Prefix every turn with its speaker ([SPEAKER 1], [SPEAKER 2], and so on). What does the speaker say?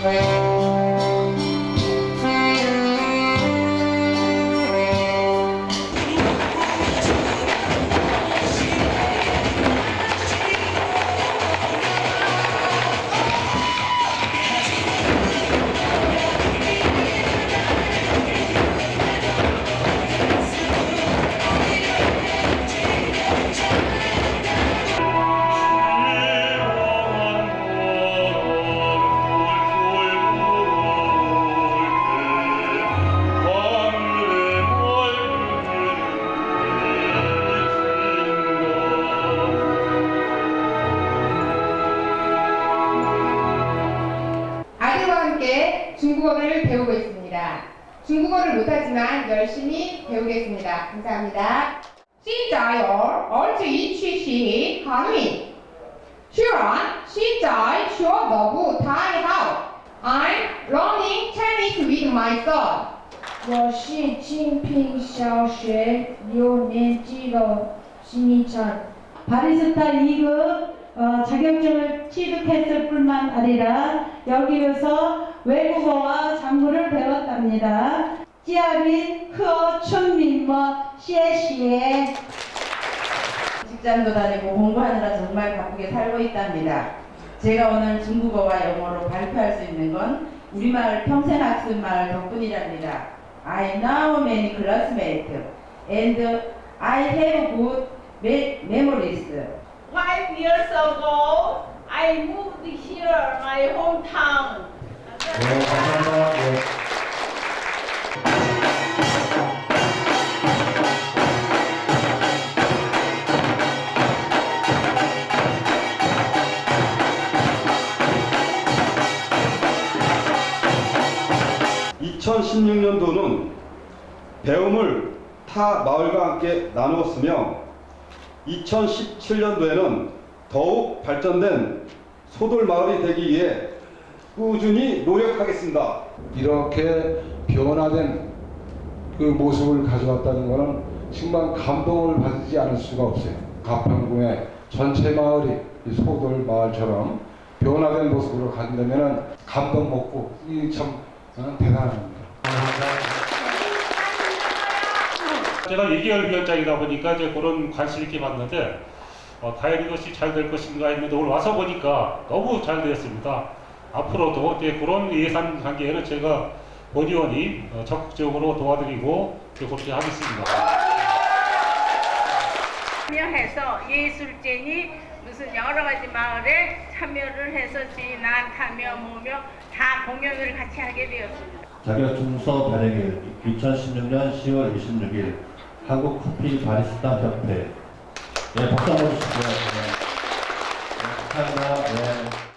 [SPEAKER 1] Bye. 배우고 있습니다. 중국어를 못하지만 열심히 배우겠습니다. 감사합니다. 现在我儿子去学韩语，虽然现在学的不太好。I'm learning Chinese with my son.
[SPEAKER 2] 我是金平小学六年级的신희찬.
[SPEAKER 3] 바리스타 2급 어, 자격증을 취득했을 뿐만 아니라 여기에서 외국어와 장구를 배웠답니다. 찌아빈 흐어 춘민머 뭐 시에시에
[SPEAKER 4] 직장도 다니고 공부하느라 정말 바쁘게 살고 있답니다. 제가 오늘 중국어와 영어로 발표할 수 있는 건 우리말 평생 학습 말 덕분이랍니다. I know many classmates and I have good memories.
[SPEAKER 5] Five years ago, I moved here, my hometown.
[SPEAKER 6] 네, 감사합니다. 네.
[SPEAKER 7] (2016년도는) 배움을 타 마을과 함께 나누었으며 (2017년도에는) 더욱 발전된 소돌 마을이 되기 위해 꾸준히 노력하겠습니다.
[SPEAKER 6] 이렇게 변화된 그 모습을 가져왔다는 것은 정말 감동을 받지 않을 수가 없어요. 가평군의 전체 마을이 이 소돌 마을처럼 변화된 모습으로 간다면 감동 먹고 이 참 대단합니다.
[SPEAKER 8] 제가 2개월 위원장이다 보니까 이제 그런 관심 있게 봤는데 어, 과연 이것이 잘 될 것인가 했는데 오늘 와서 보니까 너무 잘 되었습니다. 앞으로도 이제 그런 예산 관계에는 제가 본의원이 어, 적극적으로 도와드리고 그렇게 하겠습니다.
[SPEAKER 5] 참여해서 예술제니 무슨 여러 가지 마을에 참여를 해서 진안 타며 뭐며 다 공연을 같이 하게 되었습니다.
[SPEAKER 9] 자격증서 발행일 2016년 10월 26일 한국 커피 바리스타 협회 네, 박수 한번 주시고요. 네, 감사합니다. 네.